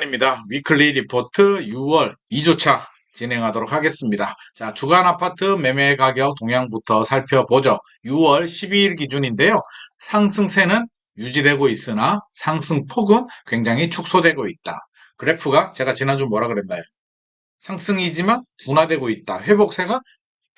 오랜만입니다. 위클리 리포트 6월 2주차 진행하도록 하겠습니다. 자, 주간 아파트 매매 가격 동향부터 살펴보죠. 6월 12일 기준인데요. 상승세는 유지되고 있으나 상승폭은 굉장히 축소되고 있다. 그래프가 제가 지난주 뭐라 그랬나요? 상승이지만 둔화되고 있다. 회복세가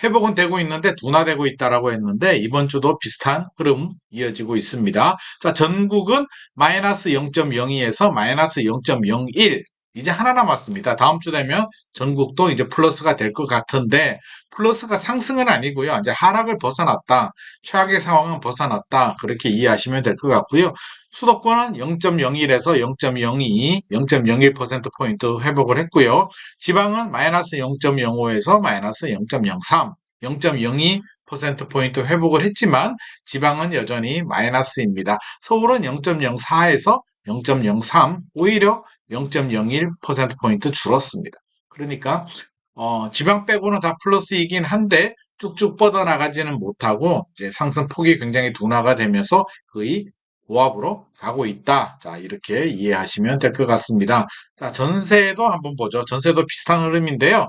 회복은 되고 있는데 둔화되고 있다라고 했는데 이번 주도 비슷한 흐름 이어지고 있습니다. 자, 전국은 마이너스 0.02에서 마이너스 0.01 이제 하나 남았습니다. 다음 주 되면 전국도 이제 플러스가 될 것 같은데 플러스가 상승은 아니고요. 이제 하락을 벗어났다. 최악의 상황은 벗어났다. 그렇게 이해하시면 될 것 같고요. 수도권은 0.01에서 0.02, 0.01%포인트 회복을 했고요. 지방은 마이너스 0.05에서 마이너스 0.03, 0.02%포인트 회복을 했지만 지방은 여전히 마이너스입니다. 서울은 0.04에서 0.03, 오히려 0.01%포인트 줄었습니다. 그러니까 어, 지방 빼고는 다 플러스이긴 한데 쭉쭉 뻗어나가지는 못하고 이제 상승폭이 굉장히 둔화가 되면서 거의 고압으로 가고 있다. 자, 이렇게 이해하시면 될 것 같습니다. 자, 전세도 한번 보죠. 전세도 비슷한 흐름인데요.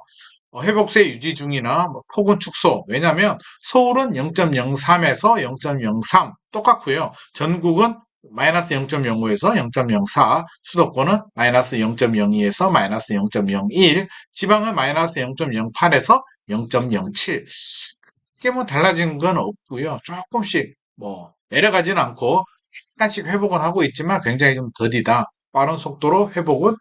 어, 회복세 유지 중이나 뭐 폭은 축소. 왜냐하면 서울은 0.03에서 0.03 똑같고요. 전국은 마이너스 0.05에서 0.04, 수도권은 마이너스 0.02에서 마이너스 0.01, 지방은 마이너스 0.08에서 0.07. 이게 뭐 달라진 건 없고요. 조금씩 뭐 내려가지는 않고 약간씩 회복은 하고 있지만 굉장히 좀 더디다. 빠른 속도로 회복은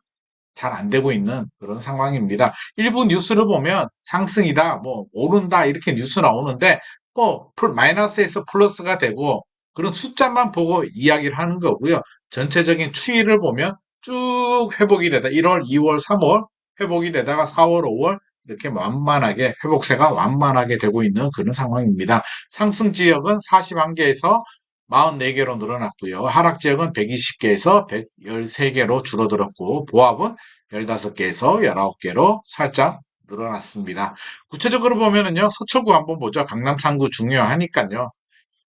잘 안 되고 있는 그런 상황입니다. 일부 뉴스를 보면 상승이다, 뭐 오른다 이렇게 뉴스 나오는데 뭐 마이너스에서 플러스가 되고 그런 숫자만 보고 이야기를 하는 거고요. 전체적인 추이를 보면 쭉 회복이 되다. 1월, 2월, 3월 회복이 되다가 4월, 5월 이렇게 완만하게 회복세가 완만하게 되고 있는 그런 상황입니다. 상승 지역은 41개에서 44개로 늘어났고요. 하락 지역은 120개에서 113개로 줄어들었고 보합은 15개에서 19개로 살짝 늘어났습니다. 구체적으로 보면은요. 서초구 한번 보죠. 강남 3구 중요하니까요.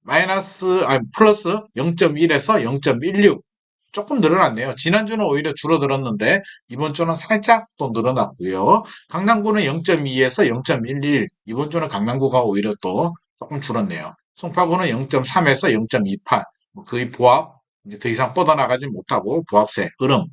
마이너스, 아니, 플러스 0.1에서 0.16. 조금 늘어났네요. 지난주는 오히려 줄어들었는데, 이번 주는 살짝 또 늘어났고요. 강남구는 0.2에서 0.11. 이번 주는 강남구가 오히려 또 조금 줄었네요. 송파구는 0.3에서 0.28. 뭐 거의 보합, 이제 더 이상 뻗어나가지 못하고 보합세, 흐름.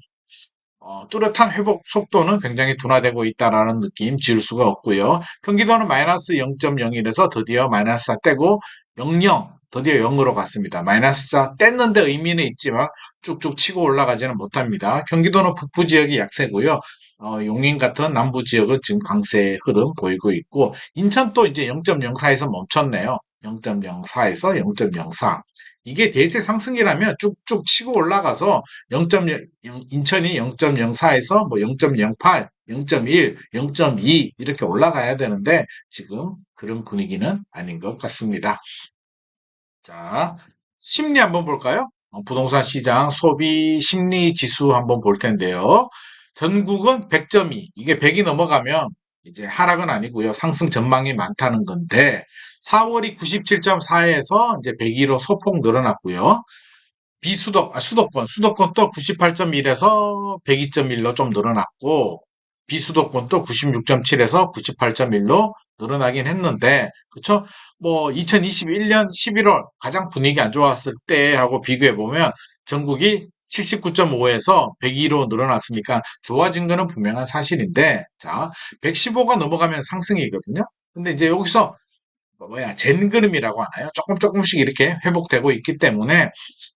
어, 뚜렷한 회복 속도는 굉장히 둔화되고 있다라는 느낌 지을 수가 없고요. 경기도는 마이너스 0.01에서 드디어 마이너스 4 떼고 00 드디어 0으로 갔습니다. 마이너스 4 뗐는데 의미는 있지만 쭉쭉 치고 올라가지는 못합니다. 경기도는 북부 지역이 약세고요. 어, 용인 같은 남부 지역은 지금 강세 흐름 보이고 있고 인천도 이제 0.04에서 멈췄네요. 0.04에서 0.04. 이게 대세 상승이라면 쭉쭉 치고 올라가서 0.0 인천이 0.04에서 뭐 0.08, 0.1, 0.2 이렇게 올라가야 되는데 지금 그런 분위기는 아닌 것 같습니다. 자, 심리 한번 볼까요? 어, 부동산 시장 소비 심리 지수 한번 볼 텐데요. 전국은 100점이, 이게 100이 넘어가면 이제 하락은 아니고요. 상승 전망이 많다는 건데 4월이 97.4에서 이제 102로 소폭 늘어났고요. 비수도 아, 수도권 수도권도 98.1에서 102.1로 좀 늘어났고 비수도권도 96.7에서 98.1로 늘어나긴 했는데 그쵸? 뭐 2021년 11월 가장 분위기 안 좋았을 때하고 비교해 보면 전국이 79.5에서 102로 늘어났으니까 좋아진 거는 분명한 사실인데 자 115가 넘어가면 상승이거든요. 근데 이제 여기서 뭐야 젠그름이라고 하나요? 조금 조금씩 이렇게 회복되고 있기 때문에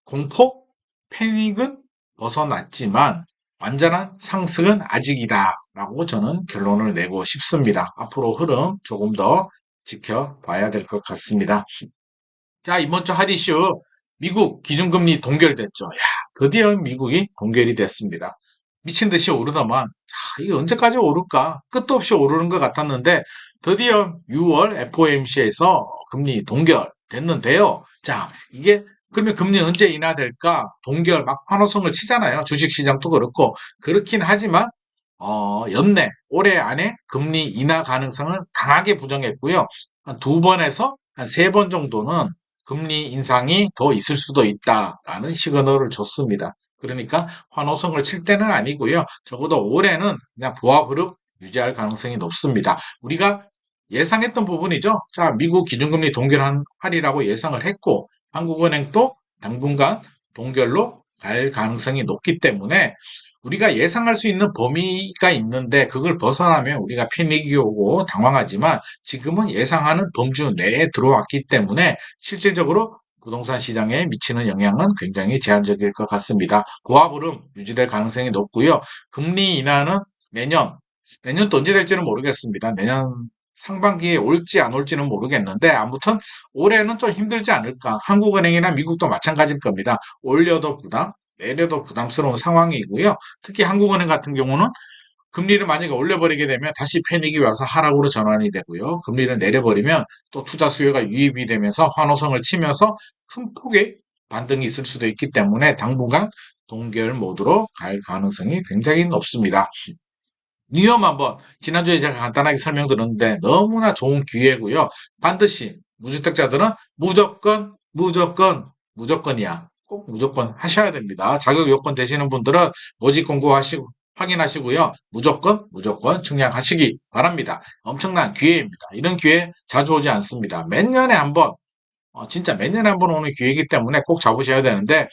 공포 패닉은 벗어났지만 완전한 상승은 아직이다 라고 저는 결론을 내고 싶습니다. 앞으로 흐름 조금 더 지켜봐야 될 것 같습니다. 자 이번 주 핫이슈 미국 기준금리 동결됐죠. 야 드디어 미국이 동결이 됐습니다. 미친 듯이 오르더만 자, 이게 언제까지 오를까? 끝도 없이 오르는 것 같았는데 드디어 6월 FOMC에서 금리 동결 됐는데요. 자, 이게 그러면 금리 언제 인하될까? 동결 막 환호성을 치잖아요. 주식시장도 그렇고 그렇긴 하지만 어, 연내 올해 안에 금리 인하 가능성을 강하게 부정했고요. 한 두 번에서 한 세 번 정도는 금리 인상이 더 있을 수도 있다라는 시그널을 줬습니다. 그러니까 환호성을 칠 때는 아니고요. 적어도 올해는 그냥 흐름 유지할 가능성이 높습니다. 우리가 예상했던 부분이죠. 자, 미국 기준금리 동결하리라고 예상을 했고 한국은행도 당분간 동결로 갈 가능성이 높기 때문에 우리가 예상할 수 있는 범위가 있는데 그걸 벗어나면 우리가 패닉이 오고 당황하지만 지금은 예상하는 범주 내에 들어왔기 때문에 실질적으로 부동산 시장에 미치는 영향은 굉장히 제한적일 것 같습니다. 고압으로 유지될 가능성이 높고요. 금리 인하는 내년, 내년 또 언제 될지는 모르겠습니다. 내년 상반기에 올지 안 올지는 모르겠는데 아무튼 올해는 좀 힘들지 않을까. 한국은행이나 미국도 마찬가지일 겁니다. 올려도 부담, 내려도 부담스러운 상황이고요. 특히 한국은행 같은 경우는 금리를 만약에 올려버리게 되면 다시 패닉이 와서 하락으로 전환이 되고요. 금리를 내려버리면 또 투자 수요가 유입이 되면서 환호성을 치면서 큰 폭의 반등이 있을 수도 있기 때문에 당분간 동결 모드로 갈 가능성이 굉장히 높습니다. 뉴염 한번 지난주에 제가 간단하게 설명드렸는데 너무나 좋은 기회고요. 반드시 무주택자들은 무조건 무조건 무조건이야. 꼭 무조건 하셔야 됩니다. 자격 요건 되시는 분들은 모집 공고하시고 확인하시고요. 무조건 무조건 청약하시기 바랍니다. 엄청난 기회입니다. 이런 기회 자주 오지 않습니다. 몇 년에 한 번, 어, 진짜 몇 년에 한 번 오는 기회이기 때문에 꼭 잡으셔야 되는데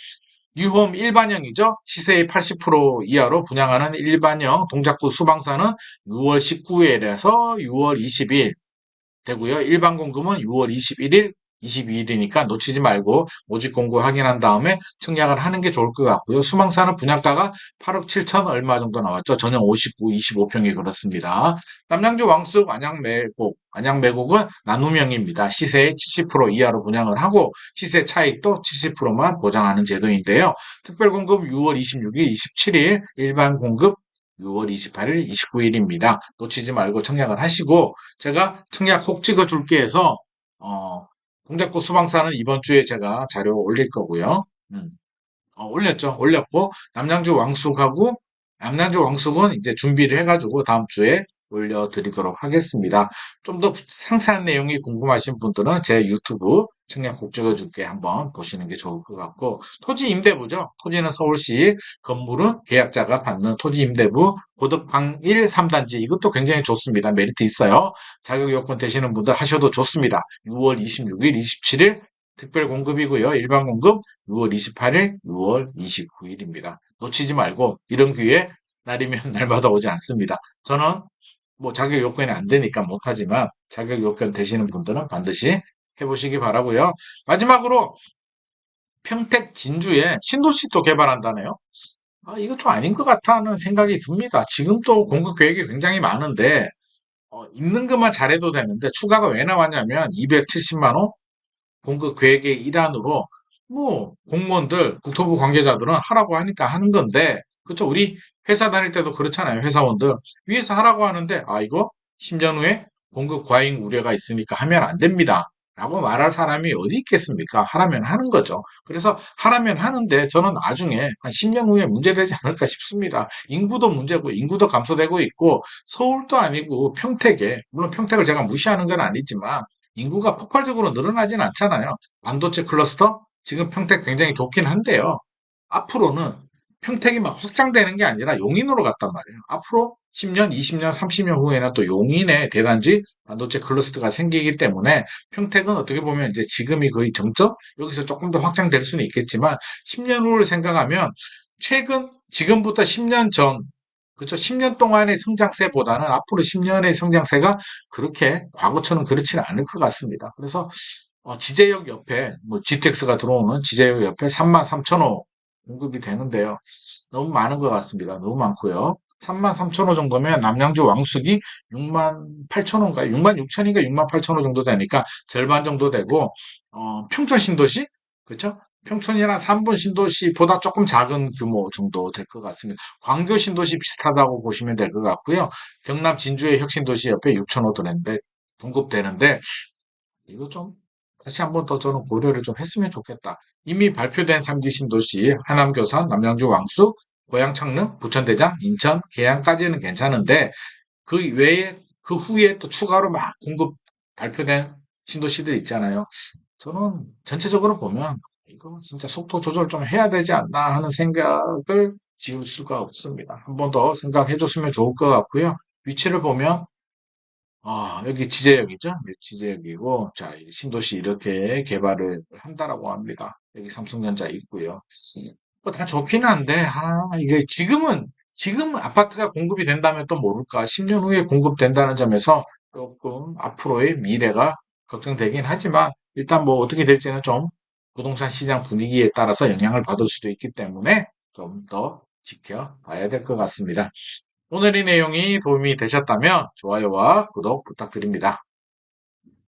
뉴홈 일반형이죠. 시세의 80% 이하로 분양하는 일반형 동작구 수방사는 6월 19일에서 6월 20일 되고요. 일반 공급은 6월 21일 22일이니까 놓치지 말고 모집 공고 확인한 다음에 청약을 하는 게 좋을 것 같고요. 수망사는 분양가가 8억 7천 얼마 정도 나왔죠. 전용 59, 25평이 그렇습니다. 남양주 왕숙 안양 매곡, 안양 매곡은 나눔형입니다. 시세의 70% 이하로 분양을 하고 시세 차익도 70%만 보장하는 제도인데요. 특별 공급 6월 26일, 27일, 일반 공급 6월 28일, 29일입니다. 놓치지 말고 청약을 하시고 제가 청약 혹 찍어줄게 해서 어, 동작구 수방사는 이번 주에 제가 자료 올릴 거고요. 음. 어, 올렸죠. 올렸고 남양주 왕숙하고 남양주 왕숙은 이제 준비를 해가지고 다음 주에 올려드리도록 하겠습니다. 좀 더 상세한 내용이 궁금하신 분들은 제 유튜브 청약 곡 찍어줄게 한번 보시는 게 좋을 것 같고 토지 임대부죠. 토지는 서울시 건물은 계약자가 받는 토지 임대부 고덕방 1, 3단지 이것도 굉장히 좋습니다. 메리트 있어요. 자격 요건 되시는 분들 하셔도 좋습니다. 6월 26일, 27일 특별 공급이고요. 일반 공급 6월 28일, 6월 29일입니다. 놓치지 말고 이런 기회 날이면 날마다 오지 않습니다. 저는 뭐 자격 요건이 안 되니까 못하지만 자격 요건 되시는 분들은 반드시 해보시기 바라고요. 마지막으로 평택 진주에 신도시도 개발한다네요. 아, 이거 좀 아닌 것 같아 하는 생각이 듭니다. 지금 또 공급 계획이 굉장히 많은데 어, 있는 것만 잘해도 되는데 추가가 왜 나왔냐면 270만 원 공급 계획의 일환으로 뭐 공무원들 국토부 관계자들은 하라고 하니까 하는 건데 그렇죠 우리 회사 다닐 때도 그렇잖아요 회사원들 위에서 하라고 하는데 아 이거 10년 후에 공급 과잉 우려가 있으니까 하면 안 됩니다 라고 말할 사람이 어디 있겠습니까? 하라면 하는 거죠. 그래서 하라면 하는데 저는 나중에 한 10년 후에 문제되지 않을까 싶습니다. 인구도 문제고 인구도 감소되고 있고 서울도 아니고 평택에 물론 평택을 제가 무시하는 건 아니지만 인구가 폭발적으로 늘어나진 않잖아요. 반도체 클러스터 지금 평택 굉장히 좋긴 한데요. 앞으로는 평택이 막 확장되는 게 아니라 용인으로 갔단 말이에요. 앞으로 10년, 20년, 30년 후에는 또 용인에 대단지 반도체 클러스터가 생기기 때문에 평택은 어떻게 보면 이제 지금이 거의 정점? 여기서 조금 더 확장될 수는 있겠지만 10년 후를 생각하면 최근, 지금부터 10년 전, 그렇죠. 10년 동안의 성장세보다는 앞으로 10년의 성장세가 그렇게 과거처럼 그렇지는 않을 것 같습니다. 그래서 어, 지제역 옆에 뭐 GTX가 들어오는 지제역 옆에 33,000호 공급이 되는데요. 너무 많은 것 같습니다. 너무 많고요. 33,000호 정도면 남양주 왕숙이 68,000호인가요? 66,000인가 68,000호 정도 되니까 절반 정도 되고 어, 평촌 신도시 그렇죠? 평촌이나 3분 신도시보다 조금 작은 규모 정도 될 것 같습니다. 광교 신도시 비슷하다고 보시면 될 것 같고요. 경남 진주의 혁신도시 옆에 6,000호 되는데 공급되는데 이거 좀 다시 한 번 더 저는 고려를 좀 했으면 좋겠다. 이미 발표된 3기 신도시 하남 교산, 남양주 왕숙, 고양 창릉, 부천대장, 인천, 계양까지는 괜찮은데 그 외에 그 후에 또 추가로 막 공급 발표된 신도시들 있잖아요. 저는 전체적으로 보면 이거 진짜 속도 조절 좀 해야 되지 않나 하는 생각을 지울 수가 없습니다. 한 번 더 생각해 줬으면 좋을 것 같고요. 위치를 보면 아, 여기 지제역이죠? 네, 지제역이고, 자, 이 신도시 이렇게 개발을 한다라고 합니다. 여기 삼성전자 있고요. 뭐 다 좋긴 한데, 아, 이게 지금은, 지금 아파트가 공급이 된다면 또 모를까. 10년 후에 공급된다는 점에서 조금 앞으로의 미래가 걱정되긴 하지만, 일단 뭐 어떻게 될지는 좀 부동산 시장 분위기에 따라서 영향을 받을 수도 있기 때문에 좀 더 지켜봐야 될 것 같습니다. 오늘 이 내용이 도움이 되셨다면 좋아요와 구독 부탁드립니다.